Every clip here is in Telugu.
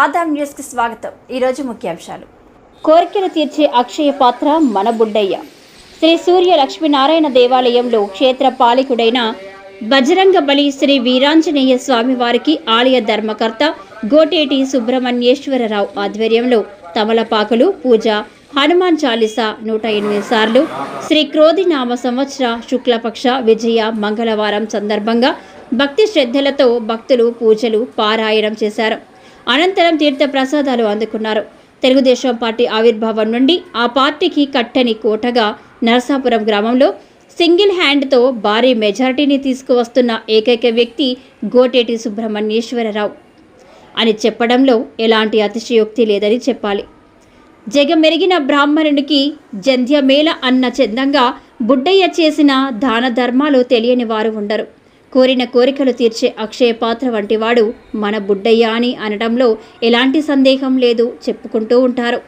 ఆదాం న్యూస్కి స్వాగతం. ఈరోజు ముఖ్యాంశాలు. కోరికలు తీర్చే అక్షయ పాత్ర మన బుడ్డయ్య. శ్రీ సూర్య లక్ష్మీనారాయణ దేవాలయంలో క్షేత్ర పాలికుడైన బజరంగ బలి శ్రీ వీరాంజనేయ స్వామివారికి ఆలయ ధర్మకర్త గోటేటి సుబ్రహ్మణ్యేశ్వరరావు ఆధ్వర్యంలో తమలపాకులు పూజ హనుమాన్ చాలీసా నూట ఎనిమిది సార్లు శ్రీ క్రోధినామ సంవత్సర శుక్లపక్ష విజయ మంగళవారం సందర్భంగా భక్తి శ్రద్ధలతో భక్తులు పూజలు పారాయణం చేశారు. అనంతరం తీర్థ ప్రసాదాలు అందుకున్నారు. తెలుగుదేశం పార్టీ ఆవిర్భావం నుండి ఆ పార్టీకి కట్టని కోటగా నరసాపురం గ్రామంలో సింగిల్ హ్యాండ్తో భారీ మెజారిటీని తీసుకువస్తున్న ఏకైక వ్యక్తి గోటేటి సుబ్రహ్మణ్యేశ్వరరావు. అని చెప్పడంలో ఎలాంటి అతిశయోక్తి లేదని చెప్పాలి. జగమెరిగిన బ్రాహ్మణునికి జంధ్యమేళ అన్న చందంగా బుడ్డయ్య చేసిన దాన ధర్మాలు తెలియని వారు ఉండరు. కోరిన కోరికలు తీర్చే అక్షయ పాత్ర వంటివాడు మన బుడ్డయ్య అని అనడంలో ఎలాంటి సందేహం లేదు చెప్పుకుంటూ ఉంటారు.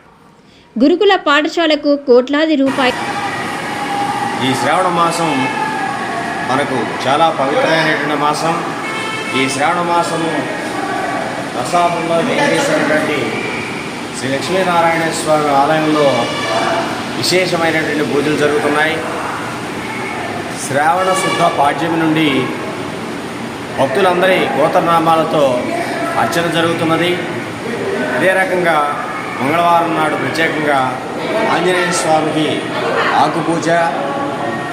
గురుకుల పాఠశాలకు కోట్లాది రూపాయలు ఈ శ్రావణ మాసం మనకు చాలా పవిత్రమైనటువంటి మాసం. ఈ శ్రావణ మాసము ప్రసాదంలో వేయించేసినటువంటి శ్రీ లక్ష్మీనారాయణ స్వామి ఆలయంలో విశేషమైనటువంటి పూజలు జరుగుతున్నాయి. శ్రావణ శుద్ధ పాడ్యమి నుండి భక్తులందరి గోత్రనామాలతో అర్చన జరుగుతున్నది. అదే రకంగా మంగళవారం నాడు ప్రత్యేకంగా ఆంజనేయ స్వామికి ఆకుపూజ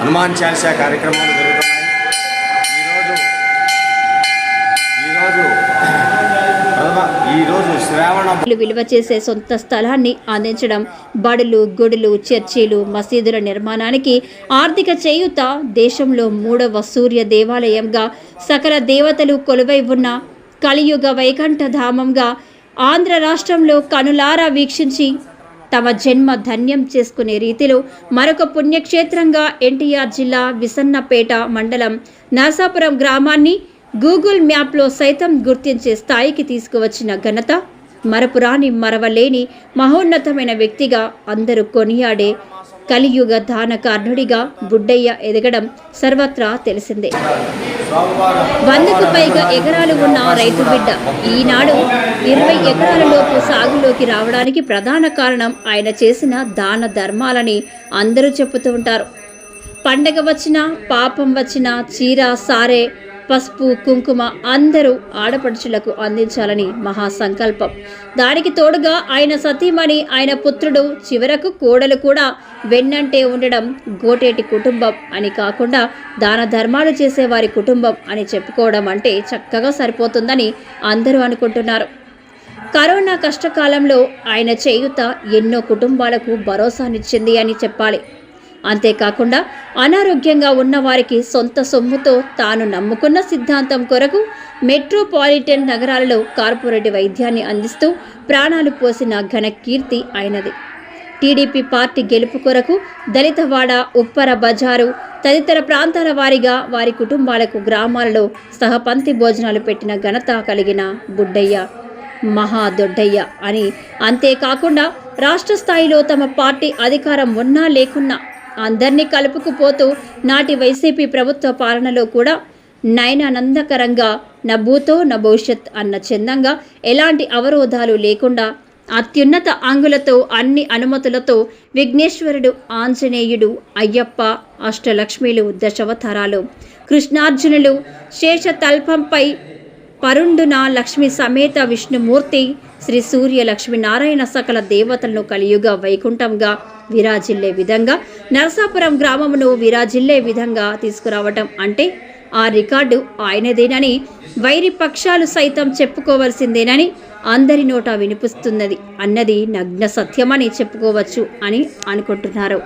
హనుమాన్ చాలీసా కార్యక్రమాలు జరుగుతున్నాయి ఈరోజు ఈరోజు ప్రథమ ఈరోజు శ్రావణ విలువ చేసే సొంత స్థలాన్ని అందించడం బడులు గుడులు చర్చిలు మసీదుల నిర్మాణానికి ఆర్థిక చేయూత దేశంలో మూడవ సూర్య దేవాలయంగా సకల దేవతలు కొలువై ఉన్న కలియుగ వైకంఠ ధామంగా ఆంధ్ర రాష్ట్రంలో కనులారా వీక్షించి తమ జన్మ ధన్యం చేసుకునే రీతిలో మరొక పుణ్యక్షేత్రంగా ఎన్టీఆర్ జిల్లా విసన్నపేట మండలం నరసాపురం గ్రామాన్ని గూగుల్ మ్యాప్లో సైతం గుర్తించే స్థాయికి తీసుకువచ్చిన ఘనత మరపురాని మరవలేని మహోన్నతమైన వ్యక్తిగా అందరూ కొనియాడే కలియుగ దానకార్ణుడిగా బుడ్డయ్య ఎదగడం సర్వత్రా తెలిసిందే. వందకు పైగా ఎకరాలు ఉన్న రైతు బిడ్డ ఈనాడు ఇరవై ఎకరాలలోపు సాగులోకి రావడానికి ప్రధాన కారణం ఆయన చేసిన దాన ధర్మాలని అందరూ చెబుతూ ఉంటారు. పండగ వచ్చినా పాపం వచ్చినా చీర సారే పసుపు కుంకుమ అందరూ ఆడపడుచులకు అందించాలని మహాసంకల్పం. దానికి తోడుగా ఆయన సతీమణి ఆయన పుత్రుడు చివరకు కోడలు కూడా వెన్నంటే ఉండడం గోటేటి కుటుంబం అని కాకుండా దాన ధర్మాలు చేసే వారి కుటుంబం అని చెప్పుకోవడం అంటే చక్కగా సరిపోతుందని అందరూ అనుకుంటున్నారు. కరోనా కష్టకాలంలో ఆయన చేయుత ఎన్నో కుటుంబాలకు భరోసానిచ్చింది అని చెప్పాలి. అంతేకాకుండా అనారోగ్యంగా ఉన్నవారికి సొంత సొమ్ముతో తాను నమ్ముకున్న సిద్ధాంతం కొరకు మెట్రోపాలిటన్ నగరాలలో కార్పొరేట్ వైద్యాన్ని అందిస్తూ ప్రాణాలు పోసిన ఘన కీర్తి ఆయనది టీడీపీ పార్టీ గెలుపు కొరకు దళితవాడ ఉప్పర బజారు తదితర ప్రాంతాల వారిగా వారి కుటుంబాలకు గ్రామాలలో సహపంతి భోజనాలు పెట్టిన ఘనత కలిగిన బుడ్డయ్య మహా దొడ్డయ్య అని అంతేకాకుండా రాష్ట్ర స్థాయిలో తమ పార్టీ అధికారం ఉన్నా లేకున్నా అందరినీ కలుపుకుపోతూ నాటి వైసీపీ ప్రభుత్వ పాలనలో కూడా నయనానందకరంగా నా భూతో నా భవిష్యత్ అన్న చందంగా ఎలాంటి అవరోధాలు లేకుండా అత్యున్నత అంగులతో అన్ని అనుమతులతో విఘ్నేశ్వరుడు ఆంజనేయుడు అయ్యప్ప అష్టలక్ష్మిలు దశవతారాలు కృష్ణార్జునులు శేషతల్పంపై పరుండున లక్ష్మి సమేత విష్ణుమూర్తి శ్రీ సూర్య లక్ష్మీనారాయణ సకల దేవతలను కలియుగ వైకుంఠంగా విరాజిల్లే విధంగా నరసాపురం గ్రామమును విరాజిల్లే విధంగా తీసుకురావటం అంటే ఆ రికార్డు ఆయనదేనని వైరి పక్షాలు సైతం చెప్పుకోవలసిందేనని అందరి నోట వినిపిస్తున్నది అన్నది నగ్న సత్యమని చెప్పుకోవచ్చు అని అనుకుంటున్నారు.